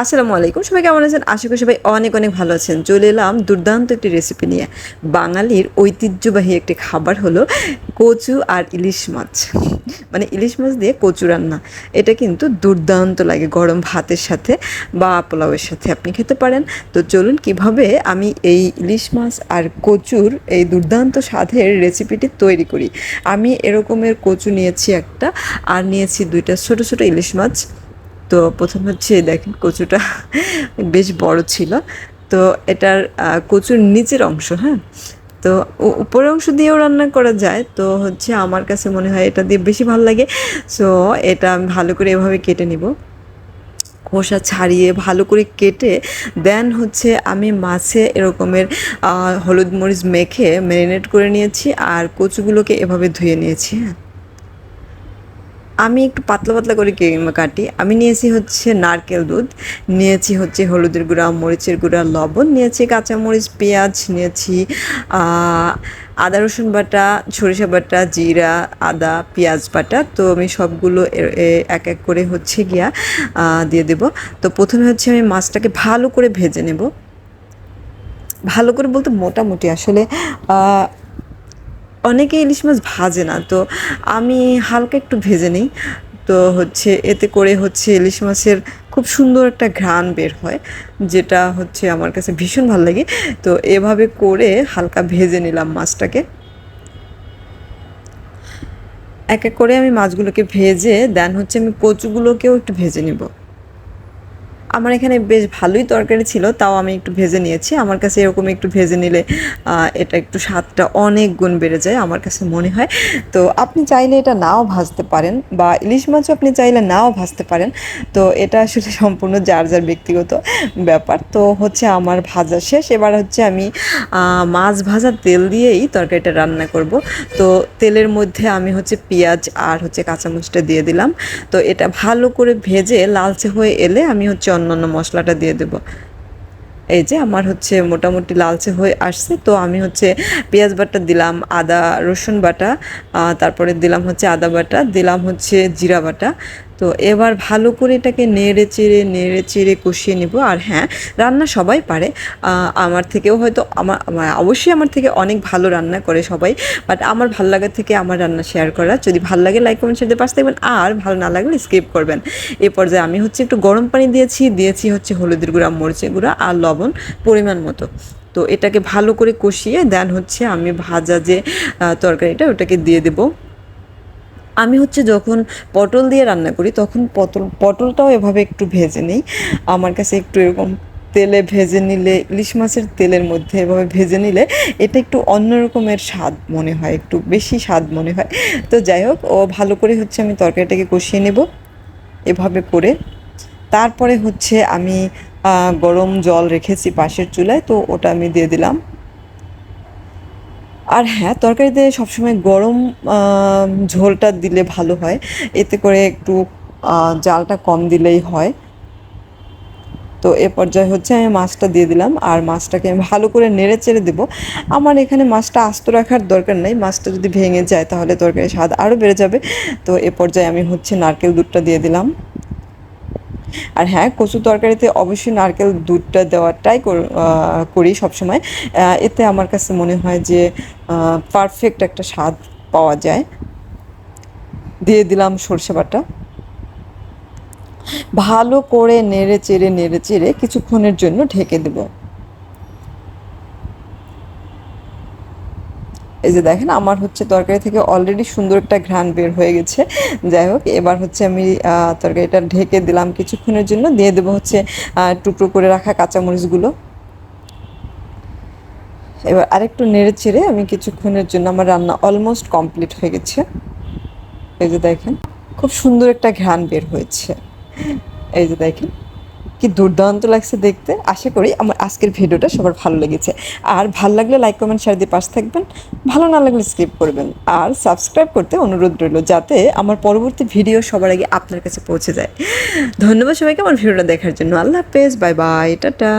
আসসালামু আলাইকুম। সবাই কেমন আছেন? আশা করি সবাই অনেক অনেক ভালো আছেন। চলে এলাম দুর্দান্ত একটি রেসিপি নিয়ে। বাঙালির ঐতিহ্যবাহী একটি খাবার হলো কচু আর ইলিশ মাছ। মানে ইলিশ মাছ দিয়ে কচু রান্না। এটা কিন্তু দুর্দান্ত লাগে গরম ভাতের সাথে বা পোলাওয়ের সাথে আপনি খেতে পারেন। তো চলুন কীভাবে আমি এই ইলিশ মাছ আর কচুর এই দুর্দান্ত স্বাদের রেসিপিটি তৈরি করি। আমি এরকমের কচু নিয়েছি একটা আর নিয়েছি দুইটা ছোট ছোট ইলিশ মাছ। তো প্রথম হচ্ছে দেখেন কচুটা বেশ বড় ছিল। তো এটার কচুর নিচের অংশ হ্যাঁ? তো উপরের অংশ দিয়েও রান্না করা যায়। তো হচ্ছে আমার কাছে মনে হয় এটা দিয়ে বেশি ভালো লাগে। সো এটা আমি ভালো করে এভাবে কেটে নিব। খোসা ছাড়িয়ে ভালো করে কেটে, দেন হচ্ছে আমি মাছে এরকমের হলুদ মরিচ মেখে ম্যারিনেট করে নিয়েছি আর কচুগুলোকে এভাবে ধুয়ে নিয়েছি হ্যাঁ? আমি একটু পাতলা পাতলা করে কাটি। আমি নিয়েছি হচ্ছে নারকেল দুধ, নিয়েছি হচ্ছে হলুদের গুঁড়া, মরিচের গুঁড়া, লবণ, নিয়েছি কাঁচামরিচ, পেঁয়াজ, নিয়েছি আদা, রসুন বাটা, সরিষা বাটা, জিরা, আদা, পেঁয়াজ বাটা। তো আমি সবগুলো এক এক করে হচ্ছে গিয়া দিয়ে দেব। তো প্রথমে হচ্ছে আমি মাছটাকে ভালো করে ভেজে নেব। ভালো করে বলতে মোটামুটি আসলে অনেকে ইলিশ মাছ ভাজে না, তো আমি হালকা একটু ভেজে নিই। তো হচ্ছে এতে করে হচ্ছে ইলিশ মাছের খুব সুন্দর একটা ঘ্রাণ বের হয়, যেটা হচ্ছে আমার কাছে ভীষণ ভালো লাগে। তো এভাবে করে হালকা ভেজে নিলাম মাছটাকে। এক এক করে আমি মাছগুলোকে ভেজে, দেন হচ্ছে আমি কচুগুলোকেও একটু ভেজে নিব। আমার এখানে বেশ ভালোই তরকারি ছিল, তাও আমি একটু ভেজে নিয়েছি। আমার কাছে এরকম একটু ভেজে নিলে এটা একটু স্বাদটা অনেক গুণ বেড়ে যায় আমার কাছে মনে হয়। তো আপনি চাইলে এটা নাও ভাজতে পারেন বা ইলিশ মাছও আপনি চাইলে নাও ভাজতে পারেন। তো এটা আসলে সম্পূর্ণ যার যার ব্যক্তিগত ব্যাপার। তো হচ্ছে আমার ভাজা শেষ। এবার হচ্ছে আমি মাছ ভাজা তেল দিয়েই তরকারিটা রান্না করব। তো তেলের মধ্যে আমি হচ্ছে পেঁয়াজ আর হচ্ছে কাঁচামরিচটা দিয়ে দিলাম। তো এটা ভালো করে ভেজে লালচে হয়ে এলে আমি হচ্ছে অন্যান্য মশলাটা দিয়ে দেবো। এই যে আমার হচ্ছে মোটামুটি লালচে হয়ে আসছে, তো আমি হচ্ছে পেঁয়াজ বাটা দিলাম, আদা রসুন বাটা তারপরে দিলাম হচ্ছে আদা বাটা, দিলাম হচ্ছে জিরা বাটা। তো এবার ভালো করে এটাকে নেড়ে চেড়ে নেড়ে চেড়ে কষিয়ে নিব। আর হ্যাঁ রান্না সবাই পারে। আমার থেকেও হয়তো আমার অবশ্যই আমার থেকে অনেক ভালো রান্না করে সবাই। বাট আমার ভালো লাগা থেকে আমার রান্না শেয়ার করা। যদি ভালো লাগে, লাইক, কমেন্ট, শেয়ার পাশে থাকবেন। আর ভালো না লাগলে স্কিপ করবেন। এ পর্যায়ে আমি হচ্ছে একটু গরম পানি দিয়েছি। দিয়েছি হচ্ছে হলুদের গুঁড়া, মরিচের গুঁড়া আর লবণ পরিমাণ মতো। তো এটাকে ভালো করে কষিয়ে দেন হচ্ছে আমি ভাজা যে তরকারিটা ওটাকে দিয়ে দেবো। আমি হচ্ছে যখন পটল দিয়ে রান্না করি, তখন পটল, পটলটাও এভাবে একটু ভেজে নিই। আমার কাছে একটু এরকম তেলে ভেজে নিলে, ইলিশ মাছের তেলের মধ্যে এভাবে ভেজে নিলে এটা একটু অন্য রকমের স্বাদ মনে হয়, একটু বেশি স্বাদ মনে হয়। তো যাই হোক, ও ভালো করে হচ্ছে আমি তরকারিটাকে কষিয়ে নেব এভাবে করে। তারপরে হচ্ছে আমি গরম জল রেখেছি পাশের চুলায়, তো ওটা আমি দিয়ে দিলাম। আর হ্যাঁ তরকারিতে সবসময় গরম ঝোলটা দিলে ভালো হয়। এতে করে একটু জালটা কম দিলেই হয়। তো এ পর্যায়ে হচ্ছে আমি মাছটা দিয়ে দিলাম আর মাছটাকে আমি ভালো করে নেড়ে চেড়ে দেবো। আমার এখানে মাছটা আস্ত রাখার দরকার নেই, মাছটা যদি ভেঙে যায় তাহলে তরকারির স্বাদ আরও বেড়ে যাবে। তো এ পর্যায়ে আমি হচ্ছে নারকেল দুধটা দিয়ে দিলাম। আর হ্যাঁ কচু তরকারিতে অবশ্যই নারকেল দুধটা দেওয়াটাই কর- সবসময়। এতে আমার কাছে মনে হয় যে পারফেক্ট একটা স্বাদ পাওয়া যায়। দিয়ে দিলাম সর্ষে বাটা। ভালো করে নেড়ে চেড়ে নেড়ে চেড়ে কিছুক্ষণের জন্য ঢেকে দেব। এই যে দেখেন, আমার হচ্ছে তরকারি থেকে অলরেডি সুন্দর একটা ঘ্রাণ বের হয়ে গেছে। যাই হোক, এবার হচ্ছে আমি তরকারিটা ঢেকে দিলাম কিছুক্ষণের জন্য। দিয়ে দেবো হচ্ছে টুকরো করে রাখা কাঁচামরিচগুলো। এবার আরেকটু নেড়ে চেড়ে আমি কিছুক্ষণের জন্য আমার রান্না অলমোস্ট কমপ্লিট হয়ে গেছে। এই যে দেখেন, খুব সুন্দর একটা ঘ্রাণ বের হয়েছে। এই যে দেখেন কি দুর্দান্ত লাগছে দেখতে, আশা করি আমার আজকের ভিডিওটা সবার ভালো লেগেছে। আর ভালো লাগলে লাইক কমেন্ট শেয়ার দিয়ে পাশে থাকবেন। ভালো না লাগলে স্কিপ করবেন। আর সাবস্ক্রাইব করতে অনুরোধ রইল, যাতে আমার পরবর্তী ভিডিও সবার আগে আপনার কাছে পৌঁছে যায়। ধন্যবাদ সবাইকে আমার ভিডিওটা দেখার জন্য। আল্লাহ হাফেজ বাই বাই টাটা।